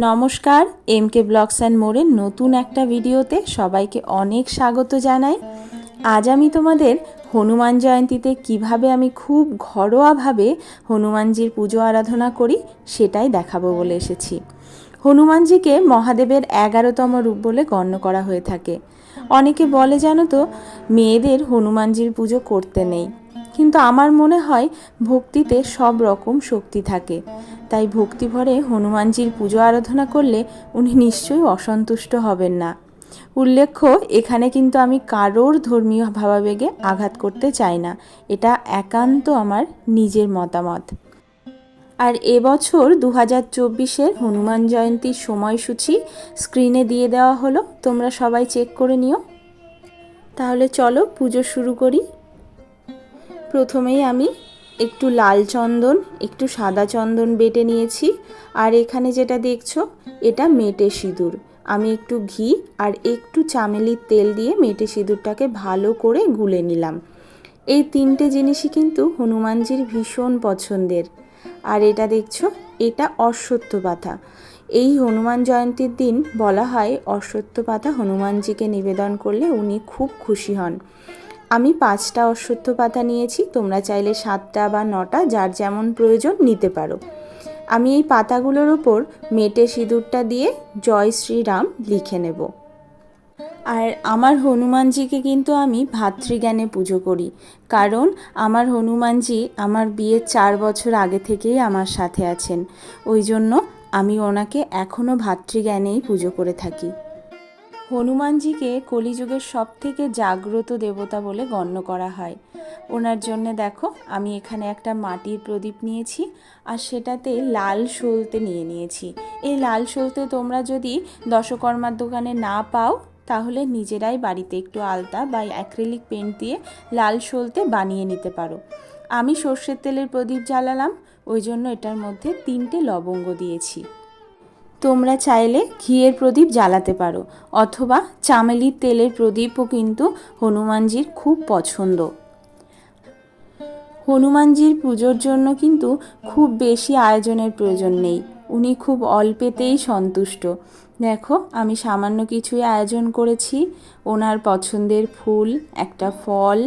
নমস্কার M K blogs and মোড়ের নতুন একটা ভিডিওতে সবাইকে অনেক স্বাগত জানাই। আজ আমি তোমাদের হনুমান জয়ন্তীতে কীভাবে আমি খুব ঘরোয়াভাবে হনুমানজির পুজো আরাধনা করি সেটাই দেখাবো বলে এসেছি। হনুমানজিকে মহাদেবের এগারোতম রূপ বলে গণ্য করা হয়ে থাকে। অনেকে বলে, জানো তো, মেয়েদের হনুমানজির পুজো করতে নেই। কিন্তু আমার মনে হয় ভক্তিতে সব রকম শক্তি থাকে। তাই ভক্তি ভরে হনুমানজির পুজো আরাধনা করলে উনি নিশ্চয়ই অসন্তুষ্ট হবেন না। উল্লেখ্য, এখানে কিন্তু আমি কারোর ধর্মীয় ভাবাবেগে আঘাত করতে চাই না। এটা একান্ত আমার নিজের মতামত। আর এবছর দু হাজার চব্বিশের হনুমান জয়ন্তীর সময়সূচি স্ক্রিনে দিয়ে দেওয়া হলো। তোমরা সবাই চেক করে নিও। তাহলে চলো পুজো শুরু করি। প্রথমেই আমি একটু লাল চন্দন, একটু সাদা চন্দন বেটে নিয়েছি। আর এখানে যেটা দেখছ, এটা মেটে সিঁদুর। আমি একটু ঘি আর একটু চামেলির তেল দিয়ে মেটে সিঁদুরটাকে ভালো করে গুলে নিলাম। এই তিনটে জিনিসই কিন্তু হনুমানজির ভীষণ পছন্দের। আর এটা দেখছ, এটা অশ্বত্থ পাতা। এই হনুমান জয়ন্তীর দিন বলা হয় অশ্বত্থ পাতা হনুমানজিকে নিবেদন করলে উনি খুব খুশি হন। আমি পাঁচটা অশ্বত্থ পাতা নিয়েছি, তোমরা চাইলে সাতটা বা নটা, যার যেমন প্রয়োজন নিতে পারো। আমি এই পাতাগুলোর ওপর মেটে সিঁদুরটা দিয়ে জয় শ্রীরাম লিখে নেব। আর আমার হনুমানজিকে কিন্তু আমি ভাতৃজ্ঞানে পুজো করি, কারণ আমার হনুমানজি আমার বিয়ের চার বছর আগে থেকেই আমার সাথে আছেন। ওই জন্য আমি ওনাকে এখনও ভাতৃজ্ঞানেই পুজো করে থাকি। হনুমানজিকে কলিযুগের সব থেকে জাগ্রত দেবতা বলে গণ্য করা হয়। ওনার জন্য দেখো, আমি এখানে একটা মাটির প্রদীপ নিয়েছি আর সেটাতে লাল সলতে নিয়ে নিয়েছি। এই লাল সলতে তোমরা যদি দশকর্মার দোকানে না পাও, তাহলে নিজেরাই বাড়িতে একটু আলতা বা অ্যাক্রিলিক পেন্ট দিয়ে লাল সলতে বানিয়ে নিতে পারো। আমি সর্ষের তেলের প্রদীপ জ্বালালাম, ওই জন্য এটার মধ্যে তিনটে লবঙ্গ দিয়েছি। তোমরা চাইলে ঘিয়ের প্রদীপ জ্বালাতে পারো, অথবা চামেলির তেলের প্রদীপও কিন্তু হনুমানজির খুব পছন্দ। হনুমানজির পুজোর জন্য কিন্তু খুব বেশি আয়োজনের প্রয়োজন নেই, উনি খুব অল্পেতেই সন্তুষ্ট। দেখো, আমি সামান্য কিছুই আয়োজন করেছি, ওনার পছন্দের ফুল, একটা ফল,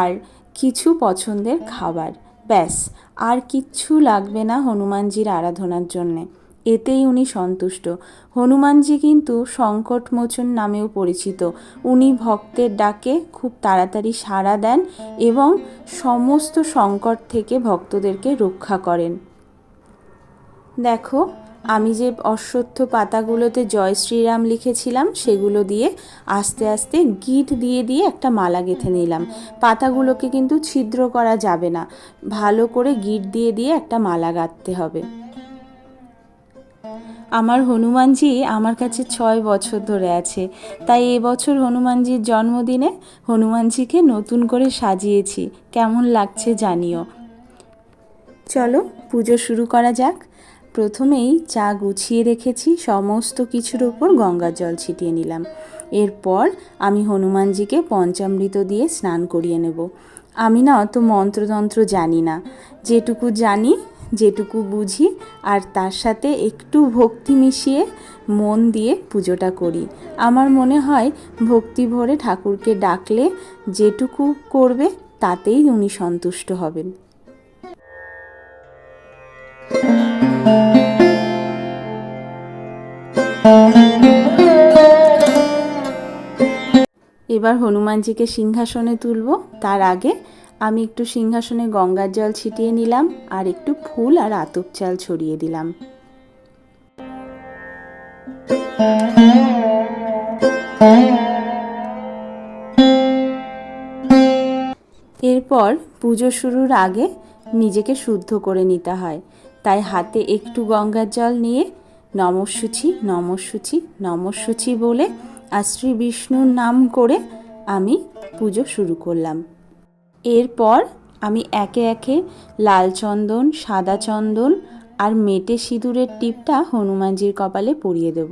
আর কিছু পছন্দের খাবার, ব্যাস, আর কিচ্ছু লাগবে না হনুমানজির আরাধনার জন্যে। এতেই উনি সন্তুষ্ট। হনুমানজি কিন্তু সংকটমোচন নামেও পরিচিত। উনি ভক্তের ডাকে খুব তাড়াতাড়ি সাড়া দেন এবং সমস্ত সংকট থেকে ভক্তদেরকে রক্ষা করেন। দেখো, আমি যে অশ্বত্থ পাতাগুলোতে জয় শ্রীরাম লিখেছিলাম, সেগুলো দিয়ে আস্তে আস্তে গিট দিয়ে দিয়ে একটা মালা গেঁথে নিলাম। পাতাগুলোকে কিন্তু ছিদ্র করা যাবে না। ভালো করে গিট দিয়ে দিয়ে একটা মালা গাঁথতে হবে। আমার হনুমানজি আমার কাছে ছয় বছর ধরে আছে। তাই এবছর হনুমানজির জন্মদিনে হনুমানজিকে নতুন করে সাজিয়েছি। কেমন লাগছে জানিও। চলো পুজো শুরু করা যাক। প্রথমেই চা গুছিয়ে রেখেছি, সমস্ত কিছুর ওপর গঙ্গার জল ছিটিয়ে নিলাম। এরপর আমি হনুমানজিকে পঞ্চামৃত দিয়ে স্নান করিয়ে নেব। আমি না অত মন্ত্রতন্ত্র জানি না। যেটুকু জানি যেটুকু বুঝি, আর তার সাথে একটু ভক্তি মিশিয়ে মন দিয়ে পুজোটা করি। আমার মনে হয় ভক্তি ভরে ঠাকুরকে ডাকলে যেটুকু করবে, তাতেই উনি সন্তুষ্ট হবেন। এবার হনুমানজিকে সিংহাসনে তুলব। তার আগে আমি একটু সিংহাসনে গঙ্গার জল ছিটিয়ে নিলাম আর একটু ফুল আর আতপ চাল ছড়িয়ে দিলাম। এরপর পুজো শুরুর আগে নিজেকে শুদ্ধ করে নিতে হয়। তাই হাতে একটু গঙ্গার জল নিয়ে নমস্সুচি নমস্সুচি নমস্সুচি বলে আর শ্রী বিষ্ণুর নাম করে আমি পুজো শুরু করলাম। এরপর আমি একে একে লাল চন্দন, সাদা চন্দন আর মেটে সিঁদুরের টিপটা হনুমানজির কপালে পরিয়ে দেব।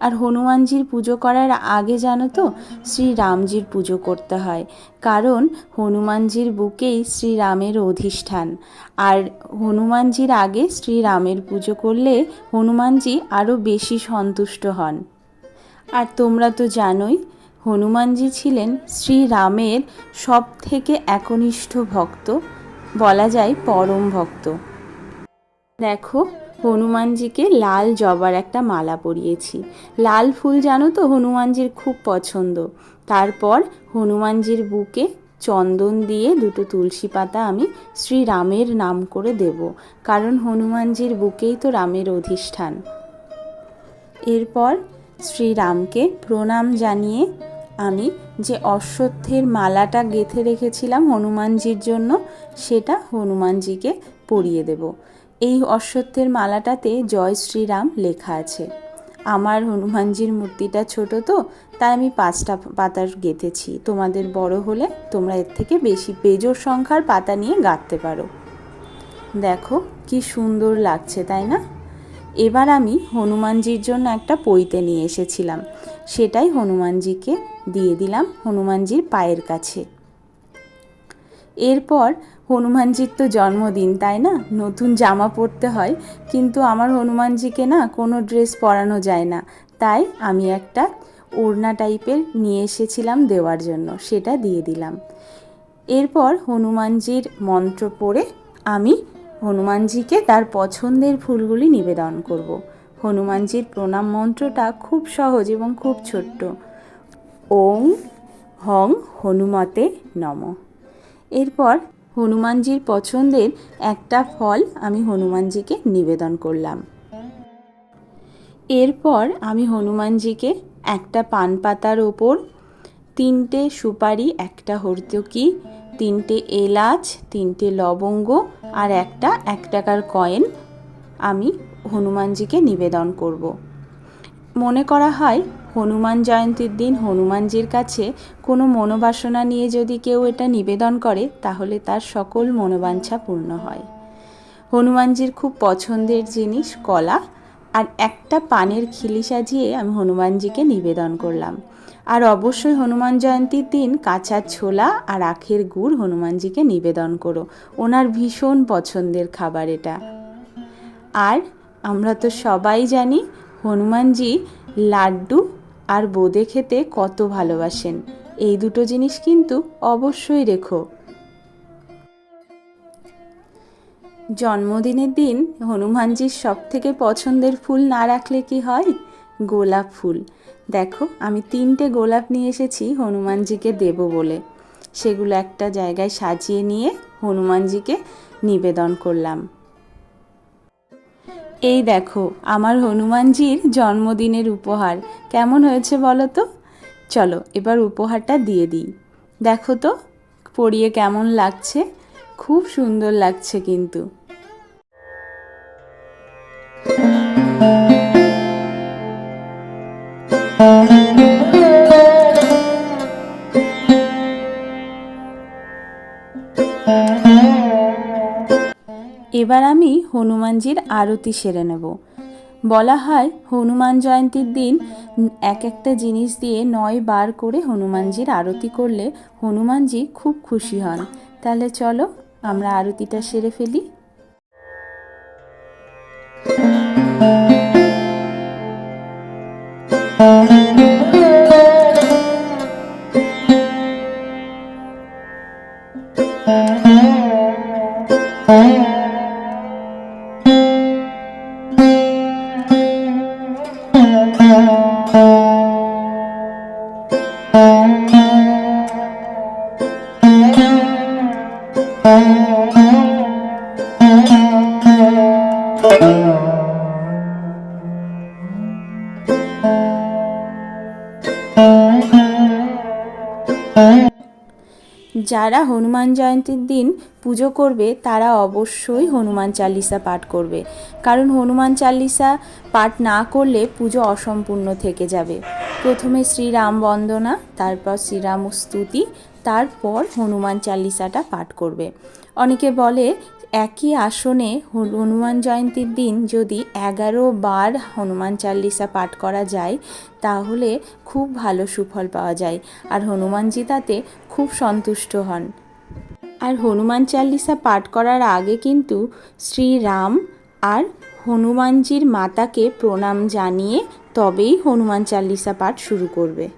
আর হনুমানজির পুজো করার আগে জানো তো, শ্রীরামজির পুজো করতে হয়। কারণ হনুমানজির বুকেই শ্রীরামের অধিষ্ঠান। আর হনুমানজির আগে শ্রীরামের পুজো করলে হনুমানজি আরও বেশি সন্তুষ্ট হন। আর তোমরা তো জানোই হনুমানজি ছিলেন শ্রীরামের সব থেকে একনিষ্ঠ ভক্ত, বলা যায় পরম ভক্ত। দেখো, হনুমানজিকে লাল জবার একটা মালা পরিয়েছি। লাল ফুল জানো তো হনুমানজির খুব পছন্দ। তারপর হনুমানজির বুকে চন্দন দিয়ে দুটো তুলসী পাতা আমি শ্রীরামের নাম করে দেব, কারণ হনুমানজির বুকেই তো রামের অধিষ্ঠান। এরপর শ্রীরামকে প্রণাম জানিয়ে আমি যে অশ্বত্থের মালাটা গেঁথে রেখেছিলাম হনুমানজির জন্য, সেটা হনুমানজিকে পরিয়ে দেব। এই অশ্বত্থের মালাটাতে জয় শ্রীরাম লেখা আছে। আমার হনুমানজির মূর্তিটা ছোট তো, তাই আমি পাঁচটা পাতার গেঁথেছি। তোমাদের বড় হলে তোমরা এর থেকে বেশি পেজোর সংখ্যার পাতা নিয়ে গাঁথতে পারো। দেখো কি সুন্দর লাগছে, তাই না? এবার আমি হনুমানজির জন্য একটা পইতে নিয়ে এসেছিলাম। সেটাই হনুমানজিকে দিয়ে দিলাম হনুমানজির পায়ের কাছে। এরপর হনুমানজির তো জন্মদিন, তাই না? নতুন জামা পরতে হয়, কিন্তু আমার হনুমানজিকে না কোনো ড্রেস পরানো যায় না। তাই আমি একটা ওড়না টাইপের নিয়ে এসেছিলাম দেওয়ার জন্য, সেটা দিয়ে দিলাম। এরপর হনুমানজির মন্ত্র পড়ে আমি হনুমানজিকে তার পছন্দের ফুলগুলি নিবেদন করব। হনুমানজির প্রণাম মন্ত্রটা খুব সহজ এবং খুব ছোট্ট। ওং হং হনুমতে নম এরপর হনুমানজির পছন্দের একটা ফল আমি হনুমানজিকে নিবেদন করলাম এরপর আমি হনুমানজিকে একটা পান পাতার ওপর, তিনটে সুপারি, একটা হর্তকি, তিনটে এলাচ, তিনটে লবঙ্গ আর একটা এক টাকার কয়েন আমি হনুমানজিকে নিবেদন করব। মনে করা হয় হনুমান জয়ন্তীর দিন হনুমানজির কাছে কোনো মনোবাসনা নিয়ে যদি কেউ এটা নিবেদন করে, তাহলে তার সকল মনোবাঞ্ছা পূর্ণ হয়। হনুমানজির খুব পছন্দের জিনিস কলা, আর একটা পানের খিলি সাজিয়ে আমি হনুমানজিকে নিবেদন করলাম। আর অবশ্যই হনুমান জয়ন্তীর দিন কাঁচা ছোলা আর আখের গুড় হনুমানজিকে নিবেদন করো। ওনার ভীষণ পছন্দের খাবার এটা। আর আমরা তো সবাই জানি, হনুমানজি লাড্ডু আর বোঁদে খেতে কত ভালোবাসেন। এই দুটো জিনিস কিন্তু অবশ্যই রেখো। জন্মদিনের দিন হনুমানজির সব থেকে পছন্দের ফুল না রাখলে কি হয়? গোলাপ ফুল। দেখো, আমি তিনটে গোলাপ নিয়ে এসেছি হনুমানজিকে দেব বলে। সেগুলো একটা জায়গায় সাজিয়ে নিয়ে হনুমানজিকে নিবেদন করলাম। এই দেখো, আমার হনুমানজির জন্মদিনের উপহার। কেমন হয়েছে বলো তো? চলো, এবার উপহারটা দিয়ে দিই। দেখো তো পরিয়ে কেমন লাগছে? খুব সুন্দর লাগছে কিন্তু। এবার আমি হনুমানজির আরতি সেরে নেব। বলা হয় হনুমান জয়ন্তীর দিন এক একটা জিনিস দিয়ে নয় বার করে হনুমানজির আরতি করলে হনুমানজি খুব খুশি হন। তাহলে চলো আমরা আরতিটা সেরে ফেলি। যারা হনুমান জয়ন্তীর দিন পুজো করবে, তারা অবশ্যই হনুমান চালিসা পাঠ করবে। কারণ হনুমান চালিসা পাঠ না করলে পুজো অসম্পূর্ণ থেকে যাবে। প্রথমে শ্রীরাম বন্দনা, তারপর শ্রীরাম স্তুতি, তারপর হনুমান চালিসাটা পাঠ করবে। অনেকে বলে একই আসনে হন- হনুমান জয়ন্তীর দিন যদি এগারো বার হনুমান চাল্লিশা পাঠ করা যায়, তাহলে খুব ভালো সুফল পাওয়া যায়। আর হনুমানজি তাতে খুব সন্তুষ্ট হন। আর হনুমান চাল্লিশা পাঠ করার আগে কিন্তু শ্রীরাম আর হনুমানজির মাতাকে প্রণাম জানিয়ে তবেই হনুমান চাল্লিশা পাঠ শুরু করবে।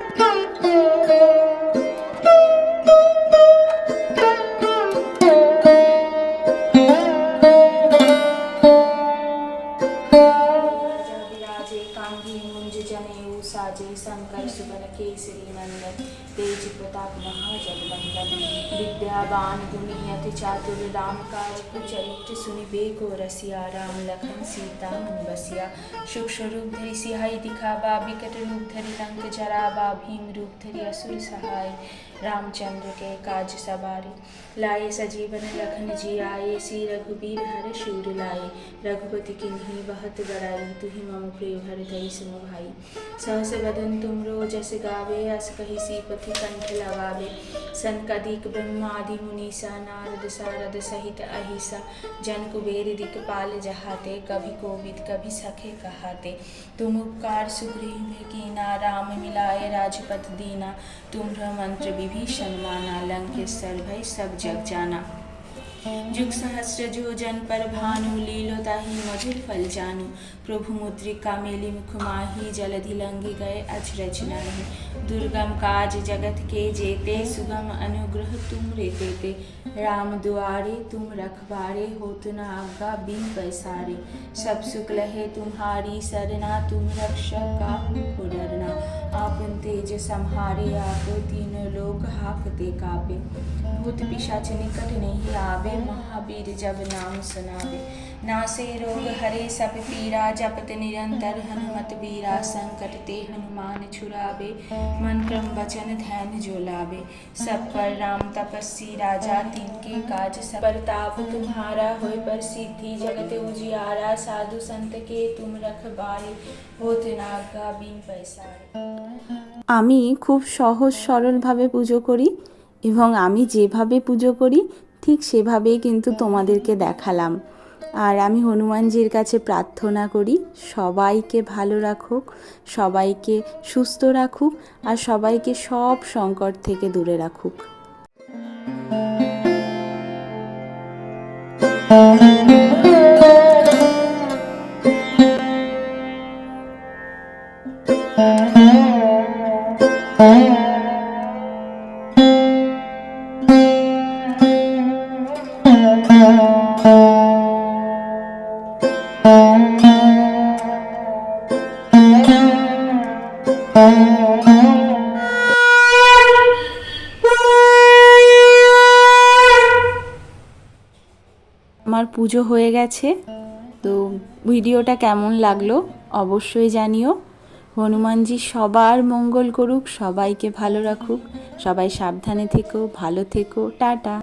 विराजे कांगी मुंज जनेऊ साजे शंकर सुबन केसरी नंदन तेज प्रताप महाजगवंदन विद्यावान गुणियति चातुर राम कारक चरित्र सुनिबे को रसिया राम लखन सीता मन बसिया सूक्ष्म रूप धरि सिहाई दिखावा विकट रूप धरि लंक जरावा भीम रूप धरि असुर सहाय रामचंद्र के काज सवारे लाए सजीवन लखन जी आए सी रघुबीर हर शूर लाए। रघुपति किन्हीं बहत बड़ाई, तुहि मम प्रिय भर धई सुन भाई। सहस बदन तुम रोजस गावे, अस कही सी पथि कंठ लगावे सनकदिक ब्रह्मादि मुनीसा नारद सारद सहित अहिसा। जन कुबेर दिक्पाल जहाते, कभी कोविद, कभी सखे कहाते। तुम उपकार सुग्रीव में कीना, राम मिलाए राजपथ दीना। तुम मंत्र विभीषण माना लंकेश्वर भय सब kushirikiana. जुग सहस्र जो पर भानु लीलो ताहि मधुर फल जानू प्रभु मुद्रिका मेली मुख माही जलधि लंघि गए अचरज नाही दुर्गम काज जगत के जेते सुगम अनुग्रह तुम रे तेते राम दुआरे तुम रखबारे होत न आज्ञा बिन पैसारे सब सुख लहे तुम्हारी सरना तुम रक्षक को डरना आपन तेज संहारे, आप तीनों लोग हाकते कापे। भूत पिशाच निकट नहीं आवे महावीर जब नाम सुनावे नासे रोग हरे सब पीरा जपत निरंतर हनुमत बीरा संकट ते हनुमान छुरावे मन क्रम वचन ध्यान जो लावे सब पर राम तपस्वी राजा तिनके काज सब परताप तुम्हारा होय पर सिद्धि जगत उजियारा साधु संत के तुम रखबारे होत नागा बिन पैसारे আমি খুব সহজ সরলভাবে পুজো করি এবং আমি যেভাবে পুজো করি ঠিক সেভাবেই কিন্তু তোমাদেরকে দেখালাম। আর আমি হনুমানজির কাছে প্রার্থনা করি, সবাইকে ভালো রাখুক, সবাইকে সুস্থ রাখুক, আর সবাইকে সব সংকট থেকে দূরে রাখুক। আমার পুজো হয়ে গেছে। তো ভিডিওটা কেমন লাগল অবশ্যই জানিও। হনুমানজি সবার মঙ্গল করুক, সবাইকে ভালো রাখুক। সবাই সাবধানে থেকো, ভালো থেকো, টাটা।